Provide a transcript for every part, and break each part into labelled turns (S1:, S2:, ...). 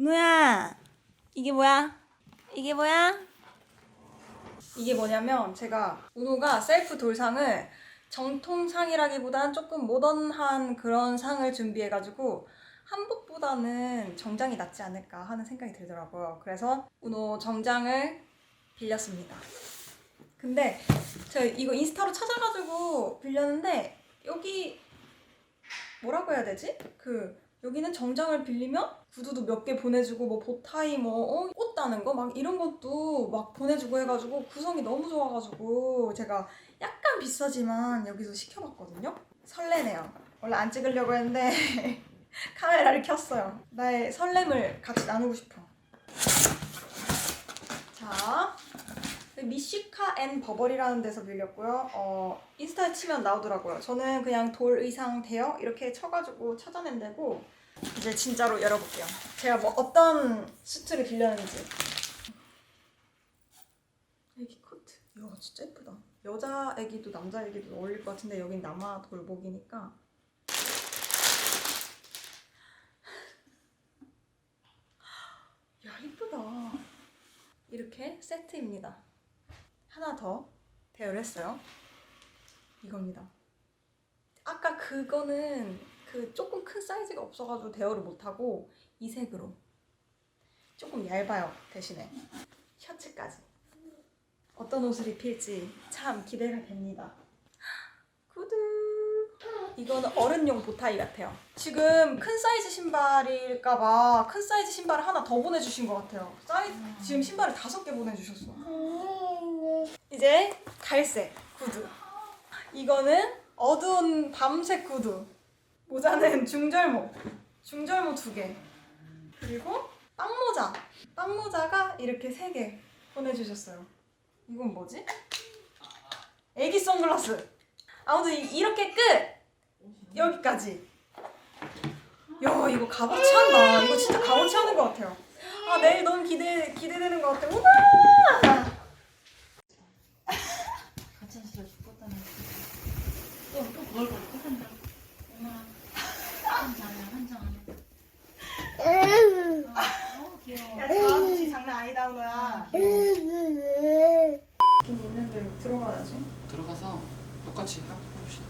S1: 은우야, 이게 뭐야? 이게 뭐야? 이게 뭐냐면 제가 은우가 셀프 돌상을 정통상이라기보단 조금 모던한 그런 상을 준비해가지고 한복보다는 정장이 낫지 않을까 하는 생각이 들더라고요. 그래서 은우 정장을 빌렸습니다. 근데 제가 이거 인스타로 찾아가지고 빌렸는데 여기 뭐라고 해야 되지? 그 여기는 정장을 빌리면 구두도 몇 개 보내주고 뭐 보타이 뭐 어, 꽃 다는 거 막 이런 것도 막 보내주고 해가지고 구성이 너무 좋아가지고 제가 약간 비싸지만 여기서 시켜봤거든요. 설레네요. 원래 안 찍으려고 했는데 카메라를 켰어요. 나의 설렘을 같이 나누고 싶어. 자, 미시카 앤 버버리라는 데서 빌렸고요. 어, 인스타에 치면 나오더라고요. 저는 그냥 돌 의상 대여 이렇게 쳐가지고 찾아낸 데고 이제 진짜로 열어볼게요. 제가 뭐 어떤 수트를 빌렸는지. 애기 코트. 이야 진짜 예쁘다. 여자 애기도 남자 애기도 어울릴 것 같은데 여긴 남아 돌복이니까. 야 이쁘다. 이렇게 세트입니다. 하나 더 대여를 했어요. 이겁니다. 아까 그거는 그 조금 큰 사이즈가 없어가지고 대여를 못하고 이 색으로 조금 얇아요 대신에 셔츠까지 어떤 옷을 입힐지 참 기대가 됩니다. 구두 이거는 어른용 보타이 같아요. 지금 큰 사이즈 신발일까봐 큰 사이즈 신발을 하나 더 보내주신 것 같아요. 사이 지금 신발을 다섯 개 보내주셨어. 이제 갈색 구두. 이거는 어두운 밤색 구두. 모자는 중절모. 중절모 두 개. 그리고 빵모자. 빵모자가 이렇게 세 개 보내주셨어요. 이건 뭐지? 애기 선글라스. 아무튼 이- 이렇게 끝! 여기까지. 야, 이거 값어치 한다. 이거 진짜 값어치 하는 것 같아요. 아, 내일 너무 기대, 기대되는 것 같아. 우와!
S2: 가짜스러 죽었다는 또, 또 그걸 갖고 산다 엄마 한장 한장 어 귀여워
S1: 야, 자아도취 장난 아니다, 은호야. 있긴 있는데 들어가야지.
S3: 들어가서 똑같이 하- 해봅시다.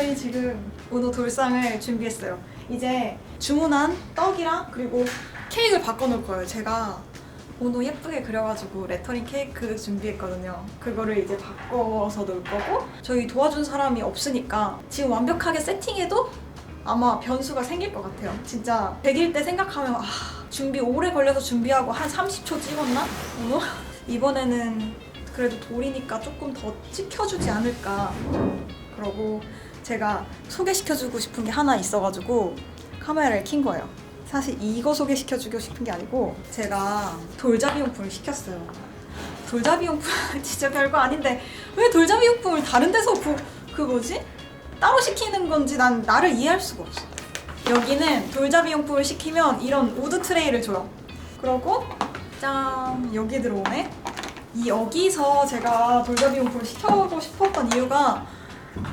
S1: 저희 지금 오늘 돌상을 준비했어요. 이제 주문한 떡이랑 그리고 케이크를 바꿔놓을 거예요. 제가 오늘 예쁘게 그려가지고 레터링 케이크 준비했거든요. 그거를 이제 바꿔서 넣을 거고 저희 도와준 사람이 없으니까 지금 완벽하게 세팅해도 아마 변수가 생길 것 같아요. 진짜 100일 때 생각하면 아 준비 오래 걸려서 준비하고 한 30초 찍었나? 오늘? 이번에는 그래도 돌이니까 조금 더 찍혀주지 않을까 그러고 제가 소개시켜주고 싶은 게 하나 있어가지고 카메라를 킨 거예요. 사실 이거 소개시켜주고 싶은 게 아니고 제가 돌잡이 용품을 시켰어요. 돌잡이 용품 진짜 별거 아닌데 왜 돌잡이 용품을 다른 데서 그, 그 뭐지? 따로 시키는 건지 난 나를 이해할 수가 없어. 여기는 돌잡이 용품을 시키면 이런 우드 트레이를 줘요. 그러고 짠 여기 들어오네. 이 여기서 제가 돌잡이 용품을 시켜보고 싶었던 이유가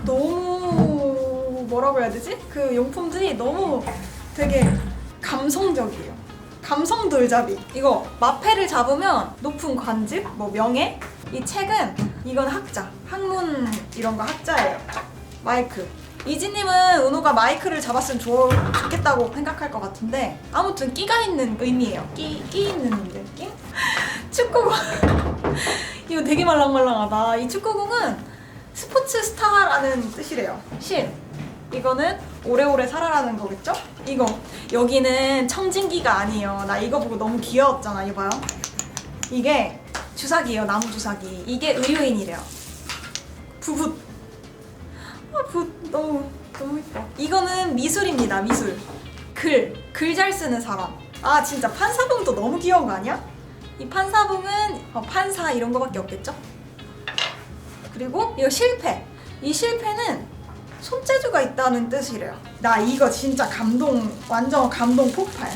S1: 너무 뭐라고 해야 되지? 그 용품들이 너무 되게 감성적이에요. 감성 돌잡이. 이거 마패를 잡으면 높은 관직, 뭐 명예. 이 책은 이건 학자, 학문 이런 거 학자예요. 마이크. 이지님은 은호가 마이크를 잡았으면 좋, 좋겠다고 생각할 것 같은데 아무튼 끼가 있는 의미예요. 끼, 끼 있는 느낌? 축구공. 이거 되게 말랑말랑하다. 이 축구공은 스포츠 스타라는 뜻이래요. 실. 이거는 오래오래 살아라는 거겠죠? 이거. 여기는 청진기가 아니에요. 나 이거 보고 너무 귀여웠잖아. 이거 봐요. 이게 주사기예요. 나무 주사기. 이게 의료인이래요. 부붓. 아, 붓 너무 너무 예뻐. 이거는 미술입니다. 미술. 글. 글 잘 쓰는 사람. 아, 진짜 판사봉도 너무 귀여운 거 아니야? 이 판사봉은 어, 판사 이런 거밖에 없겠죠? 그리고 이거 실패. 이 실패는 손재주가 있다는 뜻이래요. 나 이거 진짜 감동, 완전 감동 폭발.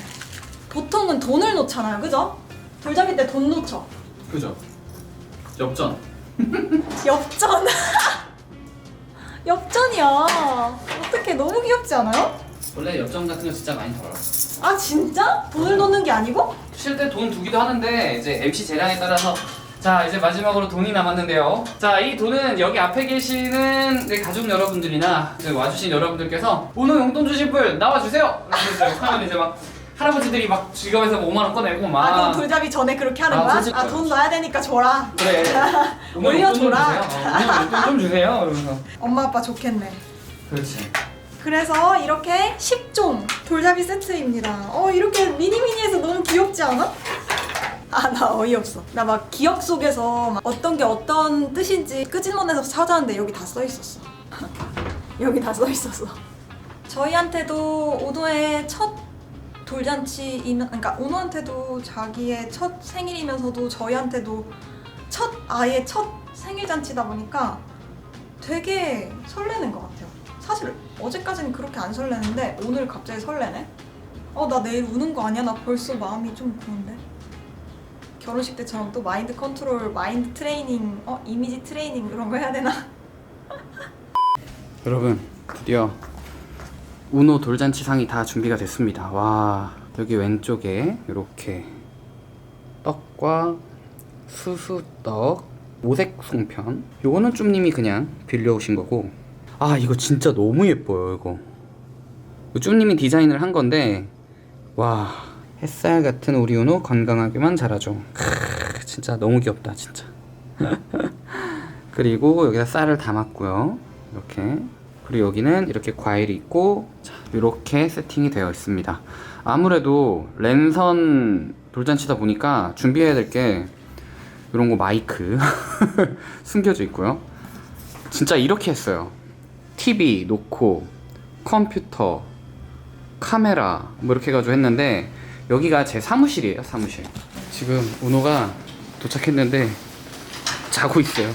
S1: 보통은 돈을 놓잖아요, 그죠? 돌잡이 때 돈 놓죠.
S3: 그죠? 엽전.
S1: 엽전. 엽전이야. 어떻게 너무 귀엽지 않아요?
S3: 원래 엽전 같은 거 진짜 많이 벌어.
S1: 아 진짜? 돈을 놓는 게 아니고?
S3: 실제 돈 두기도 하는데 이제 MC 재량에 따라서 자 이제 마지막으로 돈이 남았는데요. 자 이 돈은 여기 앞에 계시는 내 가족 여러분들이나 와주신 여러분들께서 오늘 용돈 주실 분 나와주세요. 하면 이제 막 할아버지들이 막 지갑에서 5만 원 꺼내고 막
S1: 아 그럼 돌잡이 전에 그렇게 하는
S3: 아,
S1: 거야?
S3: 솔직히
S1: 아 돈 넣어야 되니까 줘라.
S3: 그래 오늘 용돈 좀
S1: 올려줘라.
S3: 주세요. 어, 오늘 용돈 좀 주세요. 이러면서
S1: 엄마 아빠 좋겠네.
S3: 그렇지.
S1: 그래서 이렇게 10종 돌잡이 세트입니다. 어 이렇게 미니미니해서 너무 귀엽지 않아? 아 나 어이없어. 나 막 기억 속에서 막 어떤 게 어떤 뜻인지 끄집어내서 찾았는데 여기 다 써 있었어. 여기 다 써 있었어. 저희한테도 오노의 첫 돌잔치이면 그러니까 오노한테도 자기의 첫 생일이면서도 저희한테도 첫 아예 첫 생일 잔치다 보니까 되게 설레는 것 같아요. 사실 어제까지는 그렇게 안 설레는데 오늘 갑자기 설레네. 어 나 내일 우는 거 아니야? 나 벌써 마음이 좀 그런데. 결혼식 때처럼 또 마인드 컨트롤, 마인드 트레이닝, 어 이미지 트레이닝 이런 거 해야 되나?
S3: 여러분 드디어 우노 돌잔치상이 다 준비가 됐습니다. 와 여기 왼쪽에 이렇게 떡과 수수떡 오색 송편 요거는 쫌님이 그냥 빌려오신 거고 아 이거 진짜 너무 예뻐요 이거 이거 쫌님이 디자인을 한 건데 와 햇살 같은 우리 우노 건강하게만 자라죠 크, 진짜 너무 귀엽다 진짜 그리고 여기다 쌀을 담았고요. 이렇게. 그리고 여기는 이렇게 과일이 있고 자, 이렇게 세팅이 되어 있습니다. 아무래도 랜선 돌잔치다 보니까 준비해야 될 게 이런 거 마이크 숨겨져 있고요. 진짜 이렇게 했어요. TV 놓고 컴퓨터, 카메라 뭐 이렇게 해가지고 했는데 여기가 제 사무실이에요. 사무실. 지금 우노가 도착했는데 자고 있어요.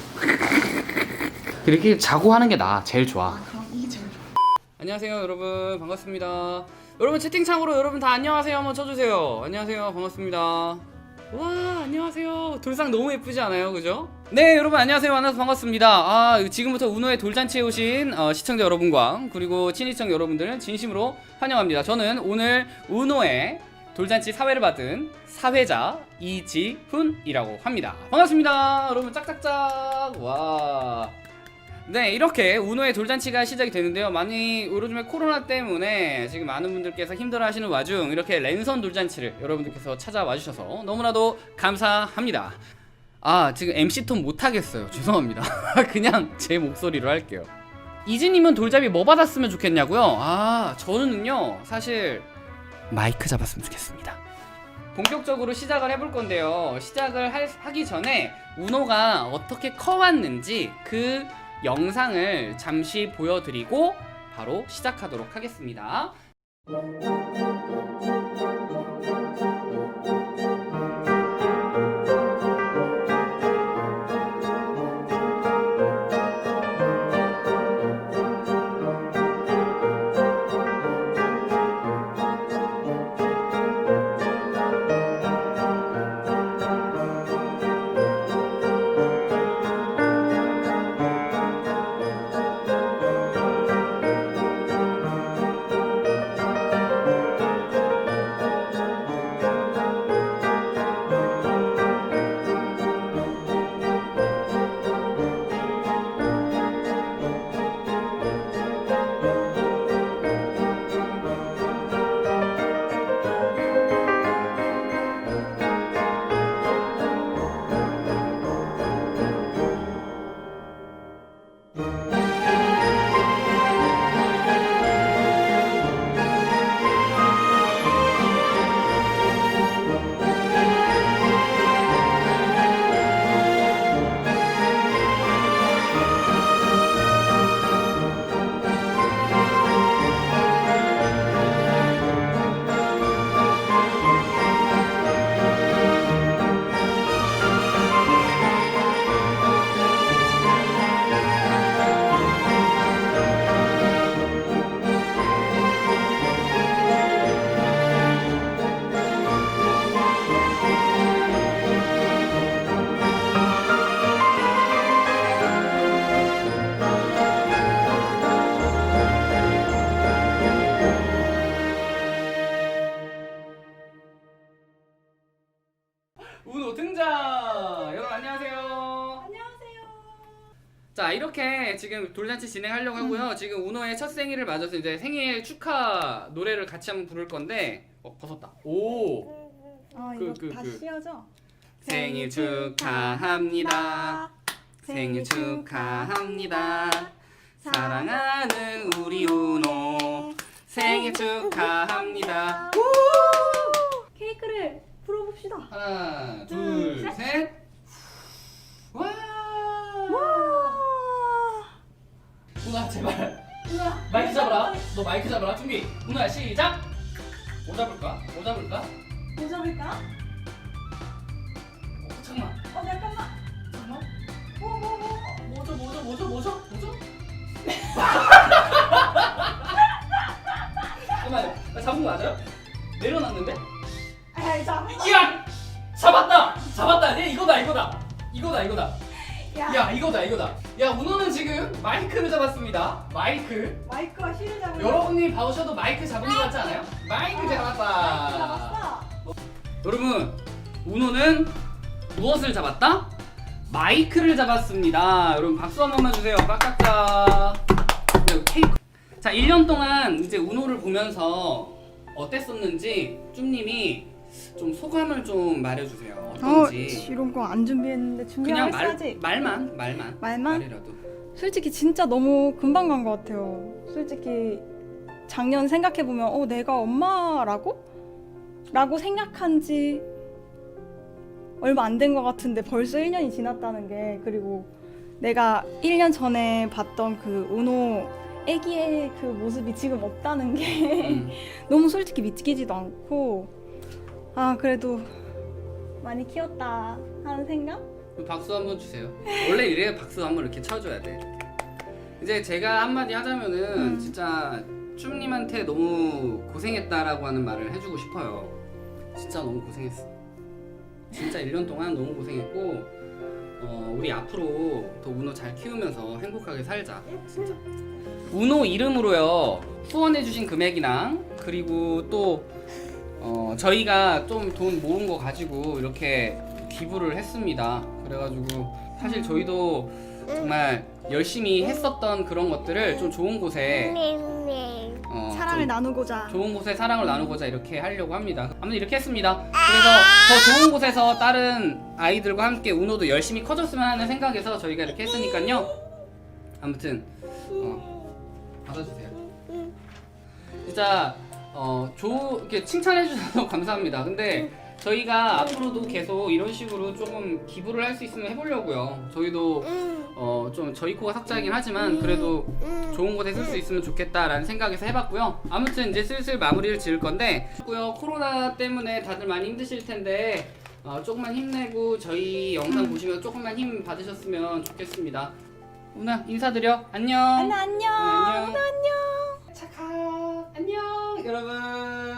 S3: 이렇게 자고 하는 게 나아. 제일 좋아.
S1: 그럼 이게 제일 좋아.
S3: 안녕하세요, 여러분. 반갑습니다. 여러분 채팅창으로 여러분 다 안녕하세요 한번 쳐주세요. 안녕하세요, 반갑습니다. 와, 안녕하세요. 돌상 너무 예쁘지 않아요, 그죠? 네, 여러분 안녕하세요. 만나서 반갑습니다. 아, 지금부터 운호의 돌잔치에 오신 어, 시청자 여러분과 그리고 친시청 여러분들은 진심으로 환영합니다. 저는 오늘 운호의 돌잔치 사회를 받은 사회자 이지훈이라고 합니다. 반갑습니다. 여러분 짝짝짝. 와. 네, 이렇게 운호의 돌잔치가 시작이 되는데요. 많이 요즘에 코로나 때문에 지금 많은 분들께서 힘들어하시는 와중 이렇게 랜선 돌잔치를 여러분들께서 찾아와 주셔서 너무나도 감사합니다. 아, 지금 MC 톤 못 하겠어요. 죄송합니다. 그냥 제 목소리로 할게요. 이지님은 돌잡이 뭐 받았으면 좋겠냐고요? 아, 저는요, 사실 마이크 잡았으면 좋겠습니다. 본격적으로 시작을 해볼 건데요. 시작을 할- 하기 전에 우노가 어떻게 커왔는지 그 영상을 잠시 보여드리고 바로 시작하도록 하겠습니다. 지금 돌잔치 진행하려고 하고요. 지금 우노의 첫 생일을 맞아서 이제 생일 축하 노래를 같이 한번 부를 건데 어 벗었다. 오
S1: 아
S3: 그,
S1: 이거
S3: 그,
S1: 다시
S3: 그.
S1: 하죠?
S3: 생일 축하합니다. 생일 축하합니다. 사랑하는 우리 우노 생일 축하합니다.
S1: 케이크를 불어봅시다.
S3: 하나
S1: 둘,
S3: 둘 셋. 와.
S1: 와.
S3: 제발. 마이크 잡아라. 너 마이크 잡아라. 준비. 우나 시작. 뭐 잡을까? 뭐 잡을까?
S1: 뭐 잡을까?
S3: 어, 잠깐만.
S1: 어 잠깐만.
S3: 잠깐만.
S1: 뭐뭐 뭐.
S3: 뭐죠 뭐죠 뭐죠 뭐죠 뭐죠? 잠깐만요. 나 잡은 거 맞아요? 내려놨는데?
S1: 에이 잠.
S3: 이야! 잡았다! 잡았다! 얘 이거다 이거다! 이거다 이거다!
S1: 야.
S3: 야 이거다 이거다! 야 우노는 지금 마이크를 잡았습니다. 마이크.
S1: 마이크와 실을 잡을.
S3: 여러분이 봐오셔도 마이크 잡은 거 같지 않아요? 마이크
S1: 마이크
S3: 잡았다.
S1: 잡았어.
S3: 여러분 우노는 무엇을 잡았다? 마이크를 잡았습니다. 여러분 박수 한 번만 주세요. 빡빡자. 네, 케이크. 자 1년 동안 이제 우노를 보면서 어땠었는지 쭈님이 좀 소감을 좀 말해주세요. 어떤지.
S1: 이런 거 안 준비했는데
S3: 그냥 말,
S1: 했어야지.
S3: 말만 말만
S1: 말만?
S3: 말이라도.
S1: 솔직히 진짜 너무 금방 간 것 같아요. 솔직히 작년 생각해 보면 어 내가 엄마라고 라고 생각한 지 얼마 안 된 것 같은데 벌써 1년이 지났다는 게 그리고 내가 1년 전에 봤던 그 우노 애기의 그 모습이 지금 없다는 게
S3: 음.
S1: 너무 솔직히 믿기지도 않고 아 그래도 많이 키웠다 하는 생각?
S3: 박수 한번 주세요. 원래 이래야 박수 한번 이렇게 쳐줘야 돼. 이제 제가 한마디 하자면은
S1: 음.
S3: 진짜 쭈님한테 너무 고생했다라고 하는 말을 해주고 싶어요. 진짜 너무 고생했어. 진짜 1년 동안 너무 고생했고 어, 우리 앞으로 더 우노 잘 키우면서 행복하게 살자. 진짜. 우노 이름으로요 후원해주신 금액이랑 그리고 또 어, 저희가 좀 돈 모은 거 가지고 이렇게 기부를 했습니다. 그래가지고 사실 저희도 정말 열심히 했었던 그런 것들을 좀 좋은 곳에 어,
S1: 사랑을
S3: 좀
S1: 나누고자
S3: 좋은 곳에 사랑을 나누고자 이렇게 하려고 합니다. 아무튼 이렇게 했습니다. 그래서 더 좋은 곳에서 다른 아이들과 함께 우노도 열심히 커졌으면 하는 생각에서 저희가 이렇게 했으니까요. 아무튼 어, 받아주세요. 진짜 어, 조 이렇게 칭찬해 주셔서 감사합니다. 근데 저희가 앞으로도 계속 이런 식으로 조금 기부를 할 수 있으면 해보려고요. 저희도 어, 좀 저희 코가 삭자이긴 하지만 그래도 좋은 곳에 쓸 수 있으면 좋겠다라는 생각에서 해봤고요. 아무튼 이제 슬슬 마무리를 지을 건데, 고요 코로나 때문에 다들 많이 힘드실 텐데 어, 조금만 힘내고 저희 영상 보시면 조금만 힘 받으셨으면 좋겠습니다. 우나 인사드려. 안녕.
S1: 안녕 안녕
S3: 안녕.
S1: 안녕
S3: 착하. 안녕 여러분.